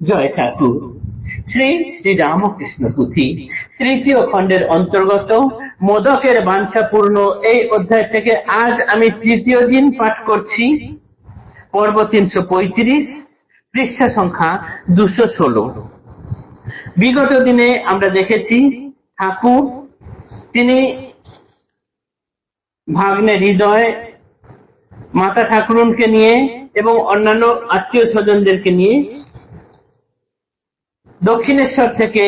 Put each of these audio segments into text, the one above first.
জয় ঠাকুর শ্রী শ্রী রামকৃষ্ণ পুঁথি তৃতীয় খণ্ডের অন্তর্গত মোদকের বাঞ্ছাপূর্ণ এই অধ্যায় থেকে আজ আমি তৃতীয় দিন পাঠ করছি। পর্ব তিনশো পঁয়ত্রিশ, পৃষ্ঠা সংখ্যা দুশো বিগত দিনে আমরা দেখেছি ঠাকুর, তিনি ভাগ্নে হৃদয়, মাতা ঠাকুরনকে নিয়ে এবং অন্যান্য আত্মীয় স্বজনদেরকে নিয়ে দক্ষিণেশ্বর থেকে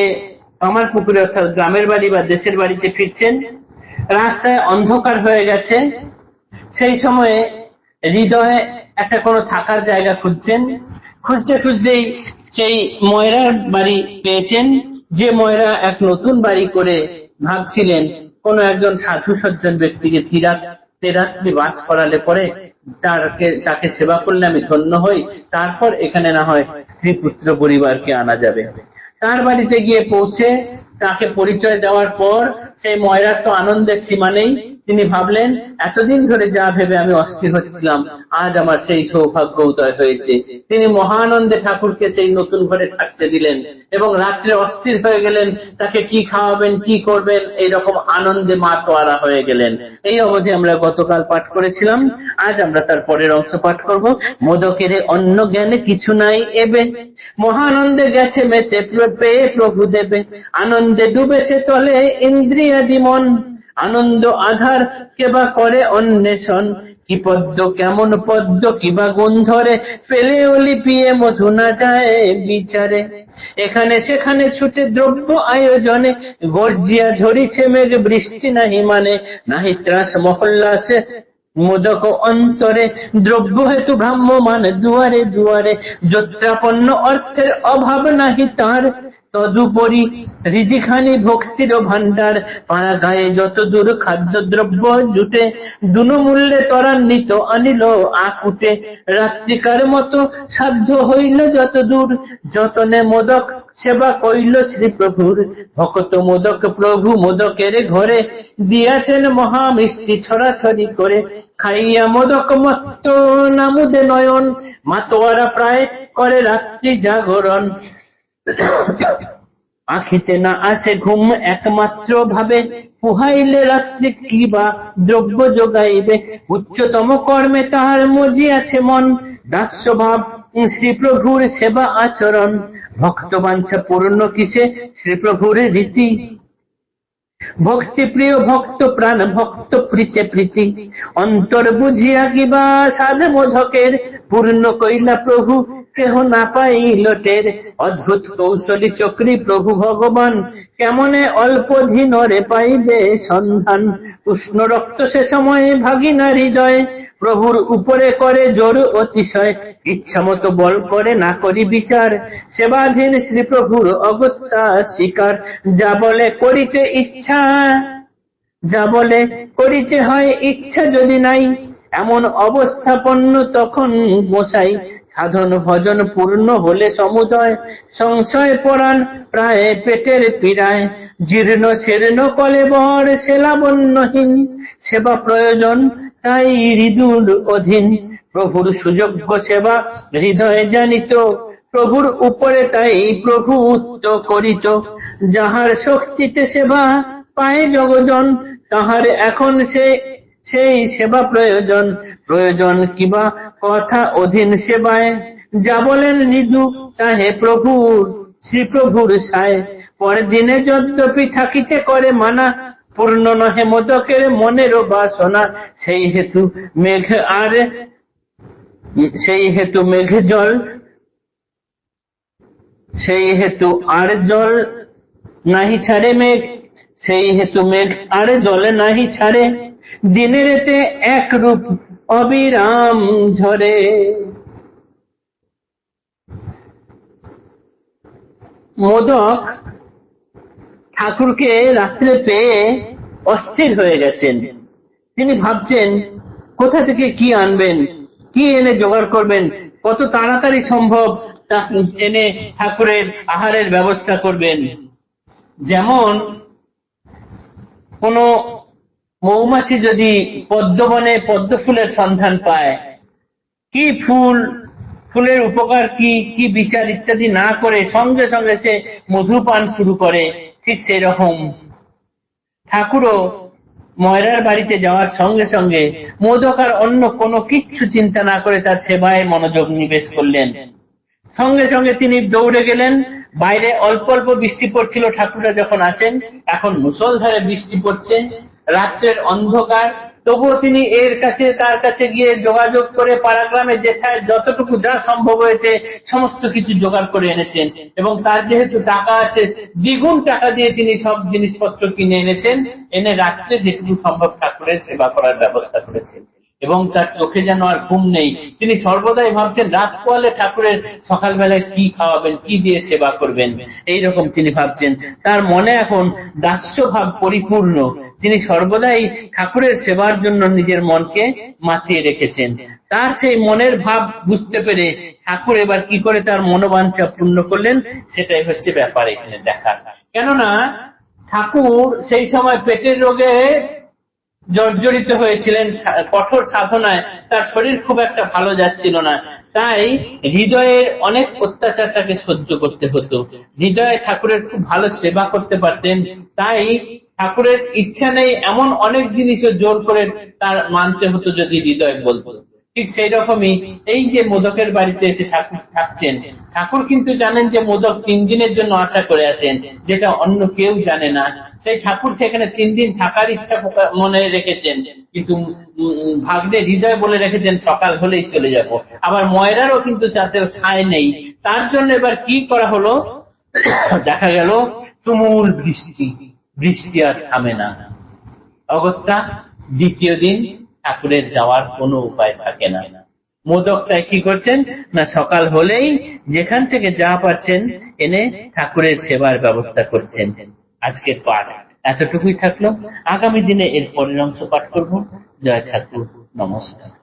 আমার পুকুরে, অর্থাৎ গ্রামের বাড়ি বা দেশের বাড়িতে ফিরছেন। রাস্তায় অন্ধকার হয়ে গেছে। সেই সময়ে হৃদয়ে একটা কোনো থাকার জায়গা খুঁজছেন। খুঁজতে খুঁজতেই সেই ময়রার বাড়ি পেয়েছেন। যে ময়রা এক নতুন বাড়ি করে ভাবছিলেন, কোন একজন সাধু সজ্জন ব্যক্তিকে ধীরাত রাত্রি বাস করালে পরে তাকে তাকে সেবা করলে আমি ধন্য হই। তারপর এখানে না হয় স্ত্রী পুত্র পরিবারকে আনা যাবে। তার বাড়িতে গিয়ে পৌঁছে তাকে পরিচয় দেওয়ার পর সেই ময়রার তো আনন্দের সীমা নেই। তিনি ভাবলেন, এতদিন ধরে যা ভেবে আমি অস্থির হচ্ছিলাম, আজ আমার সেই সৌভাগ্য উদয় হয়েছে। তিনি মহানন্দে ঠাকুরকে সেই নতুন ঘরে থাকতে দিলেন এবং রাত্রে অস্থির হয়ে গেলেন, তাকে কি খাওয়াবেন, কি করবেন? এইরকম আনন্দে মা তোয়ারা হয়ে গেলেন। এই অবধি আমরা গতকাল পাঠ করেছিলাম, আজ আমরা তার পরের অংশ পাঠ করব। মোদকের অন্য জ্ঞানে কিছু নাই এবে, মহানন্দে গেছে মেতে পেয়ে প্রভু দেবে, আনন্দে ডুবেছে তলে ইন্দ্রিয়াদি মন। আনন্দ আধার কেবা করে অন্বেষণ? কি পদ্ম কেমন পদ্ম কিবা গুণ ধরে পেলে লিপিয়ে মধু না যায় বিচারে। এখানে সেখানে ছুটে দ্রব্য আয়োজনে। গর্জিয়া ধরিছে মেঘ বৃষ্টি নাহি মানে। নাহি ত্রাস মহল্লাসে মোদক অন্তরে দ্রব্য হেতু ভ্রাম্যমান দুয়ারে দুয়ারে, যত্রাপন্ন অর্থের অভাব নাহি তার। তদুপরি হৃদিখানি ভক্তির ভান্ডার পাড়া গায়ে যত দূর খাদ্য দ্রব্য জুটে, দুনমূল্যে ত্বরান্বিত আনিল আকুটে। রাত্রিকার মতো সাধ্য হইল যত দূর যতনে মোদক সেবা কইল শ্রীপ্রভুর ভকত মোদক প্রভু মোদকের ঘরে দিয়াছেন মহা মিষ্টি ছড়াছড়ি করে। খাইয়া মোদক মত্ত নামুদে নয়ন, মাতোয়ারা প্রায় করে রাত্রি জাগরণ। আখিতে না আসে ঘুম একমাত্র ভাবে, পুহাইলে রাত্রি কিবা দ্রব্য যোগাইবে? উচ্চতম কর্মে তাহার মজিয়াছে মন। দাস্যভাব শ্রীপ্রভুর সেবা আচরণ। ভক্ত বাঞ্ছা পূর্ণ কিসে? শ্রীপ্রভুর রীতি। ভক্তি প্রিয় ভক্ত প্রাণ, ভক্ত প্রীতে প্রীতি। অন্তর বুঝিয়া কিবা সাধ মোধকের পূর্ণ কইলা প্রভু, কেহ না পাইল টের অদ্ভুত কৌশলী চক্রী প্রভু ভগবান, কেমনে অল্প ধীনরে পাইবে সন্ধান? উষ্ণ রক্ত সে সময়ে ভাগিনা হৃদয়। প্রভুর উপরে করে জোর অতিশয়। ইচ্ছা মতো বল করে না করি বিচার। সেবাধীন শ্রী প্রভুর অগত্যা শিকার যা বলে করিতে ইচ্ছা, যা বলে করিতে হয় ইচ্ছা যদি নাই, এমন অবস্থাপন্ন তখন গোসাই সাধন ভজন পূর্ণ হলে সমুদয়। সংশয় পরাণ প্রায় পেটের পীড়ায়। জীর্ণ শীর্ণ কলে বর সেলাবন্যহীন সেবা প্রয়োজন তাই হৃদুর অধীন। প্রভুর সুযোগ্য সেবা হৃদয়ে জানিত, প্রভুর উপরে তাই প্রভু উত্ত করিত। যাহার শক্তিতে সেবা পায় জগজন, তাহার এখন সে, সেই সেবা প্রয়োজন। প্রয়োজন কিবা কথা অধীন সেবায়। যা বলেন নিদু তাহে প্রভুর শ্রী প্রভুর সায়। পরের দিনে যদ্যপি থাকিতে করে মানা, পূর্ণ নহে মোদকের মনের বাসনা, সেই হেতু মেঘ আর সেই হেতু মেঘ জল, সেই হেতু আর জল নাহি ছাড়ে মেঘ, সেই হেতু মেঘ আর জলে নাহি ছাড়ে। দিনের এতে এক রূপ অবিরাম ঝরে। মোদক ঠাকুরকে রাত্রে পেয়ে অস্থির হয়ে গেছেন। তিনি ভাবছেন, কোথা থেকে কি আনবেন? কি এনে জোগাড় করবেন? কত তাড়াতাড়ি সম্ভব এনে ঠাকুরের আহারের ব্যবস্থা করবেন। যেমন, কোনো মৌমাছি যদি পদ্মবনে পদ্ম ফুলের সন্ধান পায়, কি ফুল, ফুলের উপকার কি কি বিচার ইত্যাদি না করে সঙ্গে সঙ্গে সে মধুপান শুরু করে। ঠিক সেই রকম ঠাকুরও ময়রার বাড়িতে যাওয়ার সঙ্গে সঙ্গে মোদক আর অন্য কোনো কিচ্ছু চিন্তা না করে তার সেবায় মনোযোগ নিবেশ করলেন। সঙ্গে সঙ্গে তিনি দৌড়ে গেলেন। বাইরে অল্প অল্প বৃষ্টি পড়ছিল। ঠাকুররা যখন আসেন, এখন মুসলধারে বৃষ্টি পড়ছে। রাত্রের অন্ধকার। তবুও তিনি এর কাছে, তার কাছে গিয়ে যোগাযোগ করে পাড়াগ্রামে যেথায় যতটুকু যা সম্ভব হয়েছে, সমস্ত কিছু জোগাড় করে এনেছেন। এবং তার যেহেতু টাকা আছে, দ্বিগুণ টাকা দিয়ে তিনি সব জিনিসপত্র কিনে এনেছেন। এনে রাত্রে যেটুকু সম্ভব ঠাকুরের সেবা করার ব্যবস্থা করেছেন। এবং তার চোখে যেন আর ঘুম নেই। তিনি সর্বদাই ভাবছেন, রাত পোয়ালে ঠাকুরের সকালবেলায় কি খাওয়াবেন, কি দিয়ে সেবা করবেন? এই রকম তিনি ভাবছেন। তার মনে এখন দাস্য ভাব পরিপূর্ণ। তিনি সর্বদাই ঠাকুরের সেবার জন্য নিজের মনকে মাতিয়ে রেখেছেন। তার সেই মনের ভাব বুঝতে পেরে ঠাকুর এবার কি করে তার মনোবাঞ্ছা পূর্ণ করলেন, সেটাই হচ্ছে ব্যাপার এখানে দেখা কেননা, ঠাকুর সেই সময় পেটের রোগে জর্জরিত হয়েছিলেন কঠোর সাধনায় তার শরীর খুব একটা ভালো যাচ্ছিল না। তাই হৃদয়ের অনেক অত্যাচার তাকে সহ্য করতে হতো। হৃদয়ে ঠাকুরের খুব ভালো সেবা করতে পারতেন, তাই ঠাকুরের ইচ্ছা নেই এমন অনেক জিনিসও জোর করে তার মানতে হতো যদি হৃদয় বলতো। ঠিক সেই রকমই এই যে মোদকের বাড়িতে এসে ঠাকুর থাকছেন, ঠাকুর কিন্তু জানেন যে মোদক তিন দিনের জন্য আশা করে আছেন, যেটা অন্য কেউ জানে না। সেই ঠাকুর সেখানে তিন দিন থাকার ইচ্ছা মনে রেখেছেন, কিন্তু ভাগ্নে হৃদয় বলে রেখেছেন, সকাল হলেই চলে যাব। আবার ময়রারও কিন্তু তাতে ছায় নেই। তার জন্য এবার কি করা হলো? দেখা গেল তুমুল বৃষ্টি। বৃষ্টি আর থামে না। অগত্যা, দ্বিতীয় দিন ঠাকুরের যাওয়ার কোনো উপায় থাকে না। মোদকটায় কি করছেন? না, সকাল হলেই যেখান থেকে যা পাচ্ছেন এনে ঠাকুরের সেবার ব্যবস্থা করছেন। আজকের পাঠ এতটুকুই থাকল। আগামী দিনে এর পরের অংশ পাঠ করব। জয় ঠাকুর, নমস্কার।